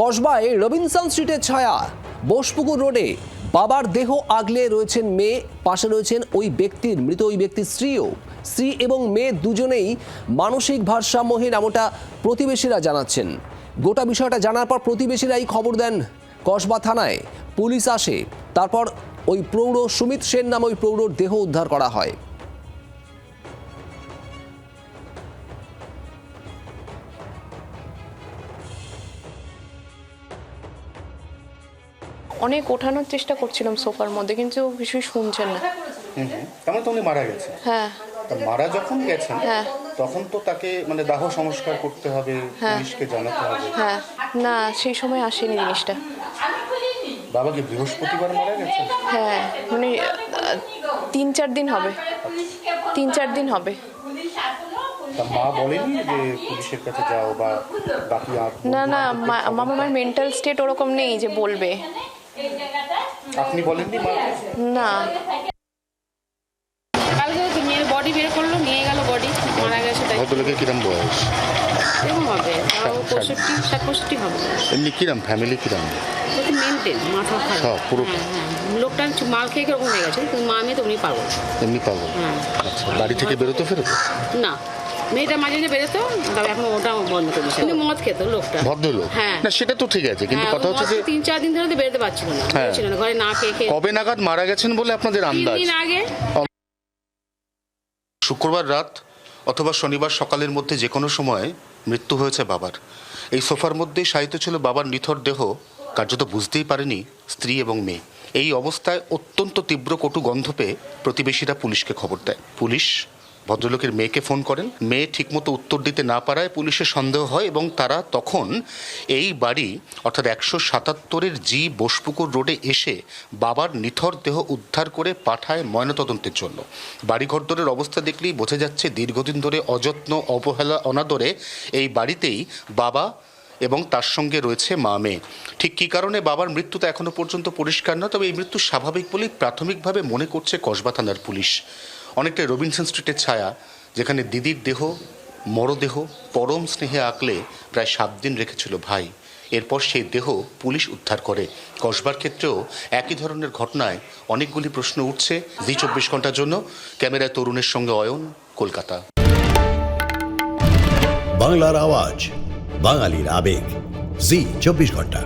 কসবায় Robinson স্ট্রিটের ছায়া। বোসপুকুর রোডে বাবার দেহ আগলে রয়েছেন মেয়ে, পাশে রয়েছেন ওই ব্যক্তির, মৃত ওই ব্যক্তির স্ত্রীও। স্ত্রী এবং মেয়ে দুজনেই মানসিক ভারসাম্যহীন এমনটা প্রতিবেশীরা জানাচ্ছেন। গোটা বিষয়টা জানার পর প্রতিবেশীরাই খবর দেন কসবা থানায়। পুলিশ আসে, তারপর ওই প্রৌঢ় সুমিত সেন নামে ওই প্রৌঢ়র দেহ উদ্ধার করা হয়। অনেক ওঠানোর চেষ্টা করছিলাম সোফার মধ্যে কিন্তু ও কিছুই শুনছেন না। তার মানে তো উনি মারা গেছেন। হ্যাঁ। তা মারা যখন গেছেন হ্যাঁ। তখন তো তাকে মানে দাহ সংস্কার করতে হবে হ্যাঁ। পুলিশকে জানাতে হবে। হ্যাঁ। না সেই সময় আসেনি জিনিসটা। বাবা কি বৃহস্পতিবার মারা গেছেন? হ্যাঁ মানে তিন চার দিন হবে। তিন চার দিন হবে। তা মা বলেনি যে পুলিশের কাছে যাও বা বাকি না না বন্ধু-বান্ধবদের মা- খবর মায়ের মেন্টাল স্টেট ওরকম নেই যে বলবে। আপনি বলেননি মা? না। কালকে তো মেয়ের বডি বের করল নিয়ে গেল বডি মারা গেছে তাই। ভদ্রলোকের কিরম বয়স? এরকম হবে তাও পঁয়ষট্টি ষাট পঁয়ষট্টি হবে। এমনি কিরম ফ্যামিলি কিরম? মেনটেন মাথা খারাপ পুরো। হ্যাঁ হ্যাঁ। লোকটা মাল খেয়ে কীরকম হয়ে গেছে কিন্তু মা মেয়ে তো উনি পাগল। এমনি পাবো হ্যাঁ। আচ্ছা বাড়ি থেকে বেরোতে ফেরত? না। মেয়েটা মাঝে মাঝে বেরোতো তবে এখন ওটা বন্ধ করেছে কিন্তু মদ খেত লোকটা। ভদ্রলোক? হ্যাঁ। না সেটা তো ঠিক আছে কিন্তু হ্যাঁ, কথা হচ্ছে যে তিন চার দিন ধরে তো বেরোতে পারছিল না হ্যাঁ। না ঘরে না খেয়ে খেয়ে। কবে নাগাদ মারা গেছেন বলে আপনাদের আন্দাজ? দিন আগে। শুক্রবার রাত অথবা শনিবার সকালের মধ্যে যে কোনো সময় মৃত্যু হয়েছে বাবার। এই সোফার মধ্যেই শায়িত ছিল বাবার নিথর দেহ কার্যত বুঝতেই পারেনি স্ত্রী এবং মেয়ে। এই অবস্থায় অত্যন্ত তীব্র কটু গন্ধ পেয়ে প্রতিবেশীরা পুলিশকে খবর দেয়। পুলিশ ভদ্রলোকের মেয়েকে ফোন করেন। মেয়ে ঠিকমতো উত্তর দিতে না পারায় পুলিশের সন্দেহ হয় এবং তারা তখন এই বাড়ি, অর্থাৎ একশো সাতাত্তরের জি বোসপুকুর রোডে এসে বাবার নিথর দেহ উদ্ধার করে পাঠায় ময়নাতদন্তের জন্য। বাড়িঘরদরের অবস্থা দেখলেই বোঝা যাচ্ছে দীর্ঘদিন ধরে অযত্ন, অবহেলা, অনাদরে এই বাড়িতেই বাবা এবং তার সঙ্গে রয়েছে মা মেয়ে। ঠিক কী কারণে বাবার মৃত্যু তো এখনও পর্যন্ত পরিষ্কার না তবে এই মৃত্যু স্বাভাবিক বলেই প্রাথমিকভাবে মনে করছে কসবা থানার পুলিশ। অনেকটা রবিনসন স্ট্রিটের ছায়া, যেখানে দিদির দেহ, মরদেহ, পরম স্নেহে আঁকলে প্রায় সাত দিন রেখেছিল ভাই। এরপর সেই দেহ পুলিশ উদ্ধার করে। কসবার ক্ষেত্রেও একই ধরনের ঘটনায় অনেকগুলি প্রশ্ন উঠছে জি চব্বিশ ঘণ্টার জন্য। ক্যামেরায় তরুণের সঙ্গে অয়ন, কলকাতা। বাংলার আওয়াজ, বাঙালির আবেগ। জি চব্বিশ ঘণ্টা।